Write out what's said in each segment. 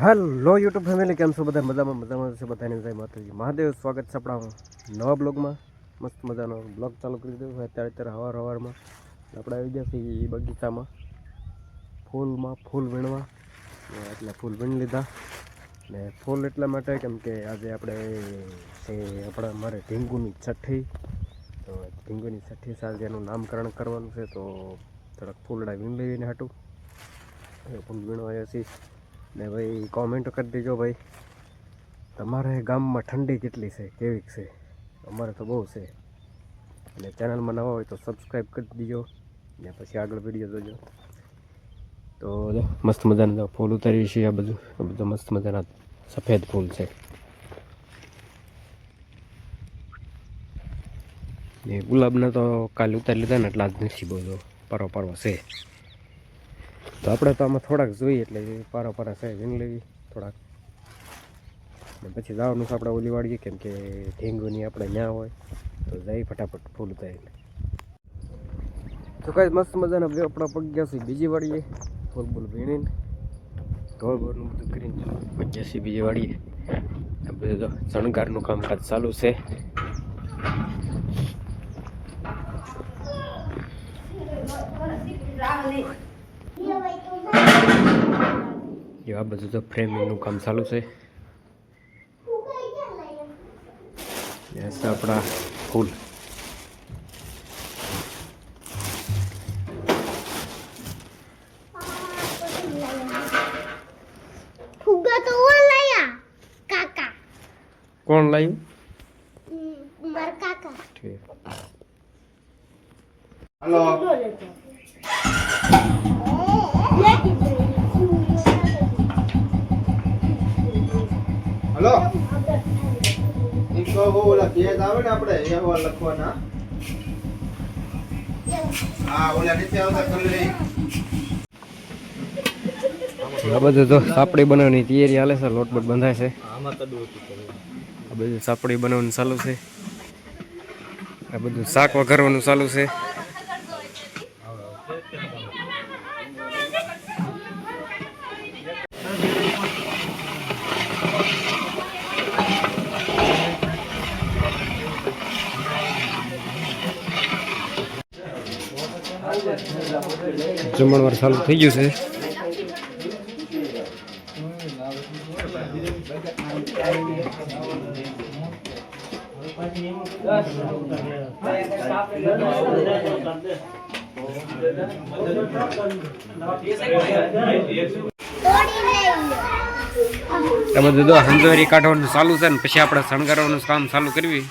Hello, YouTube family, કેમ છો બધા? મજામાં મજામાં છે બધાની. જય માતાજી. મહાદેવ, સ્વાગત છે આપણા નવા બ્લોગમાં. મસ્ત મજાનો બ્લોગ ચાલુ કરી દીધો. અત્યારે અત્યારે હવાર હવારમાં આપણે આવી ગયા છીએ બગીચામાં. ફૂલમાં ફૂલ વીણવા. એટલે ફૂલ વીણી લીધા. ને ફૂલ એટલા માટે કેમ કે આજે આપણે છે આપણે મારે ઢીંગુની છઠ્ઠી. તો ઢીંગુની છઠ્ઠી સાલ એનું નામકરણ કરવાનું છે, તો થોડાક ફૂલડા વીણ લઈને હાટું. ફૂલ વીણવા આવ્યા છીએ. ને ભાઈ કોમેન્ટ કરી દેજો ભાઈ. તમારે ગામમાં ઠંડી કેટલી છે? કેવી છે? અમારે તો બહુ છે. અને ચેનલમાં નવા હોય તો સબસ્ક્રાઈબ કરી દીજો. ને પછી આગળ વીડિયો જોજો. તો મસ્ત મજાના ફૂલ ઉતારીએ છીએ આ બધું. આ બધું મસ્ત મજાના સફેદ ફૂલ છે. ને ગુલાબના તો કાલે ઉતારી લીધા ને એટલા જ નથી બધો પરો પરો છે. તો આપણે તો આમાં થોડાક જોઈએ એટલે પારા પારા સાહેબ વીણ લેવી, થોડાક. પછી જવાનું આપણે ઓલી વાળીએ કેમ કે ઢીંગુની આપણે ન્યા હોય, તો જઈ ફટાફટ ફૂલ ઉતારીને તો કાંઈ મસ્ત મજાના બે આપણા પગ ગયા છે બીજી વાળીએ ફૂલ બૂલ વીણીને. ઢોળ બોળનું બધું કરીને પગ છે બીજી વાળીએ બધું તો શણગારનું કામકાજ ચાલુ છે. જો આ બધું તો ફ્રેમિંગનું કામ ચાલુ છે યસ આપણા ફૂલ ફુગ્ગા તો ઓન લાયા કાકા કોણ લાવ્યું હમ, મારા કાકા ઠીક હલો હલો? એક ઓલા ભેદ આવે ને આપણે એવા લખવાના. હા, ઓલા નીચે આવતા કલરી આ બધું તો સાપડી બનાવવાની તૈયારી હાલે છે લોટ બંધાય છે. આ બધું સાપડી બનાવવાનું ચાલુ છે. આ બધું શાક વઘારવાનું ચાલુ છે. જમણવાર ચાલુ થઈ ગયું છે. તમે દીધો હંજોરી કાઢવાનું ચાલુ છે ને, પછી આપણે શણગારવાનું કામ ચાલુ કરવી.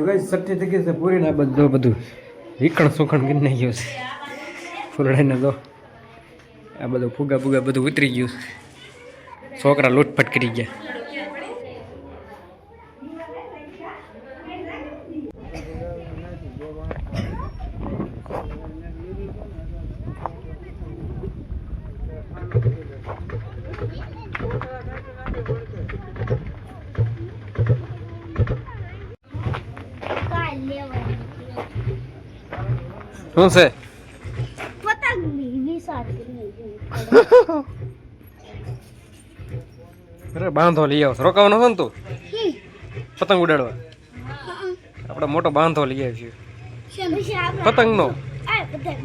ગઈ સઠ્ઠી થઈ ગઈ છે પૂરી ના બધું બધું રીખણ સુખણ કરી નાખ્યું છે. ફૂલડાઈને તો આ બધું ફુગા ફુગા બધું ઉતરી ગયું છોકરા લૂંટફટ કરી ગયા કાલ લેવાની શું છે? પતંગની અરે બાંધો લઈ આવો રોકાવાનો છે ને તું? પતંગ ઉડાડવા. આપણે મોટો બાંધો લઈ આવ્યો પતંગનો? આ બધા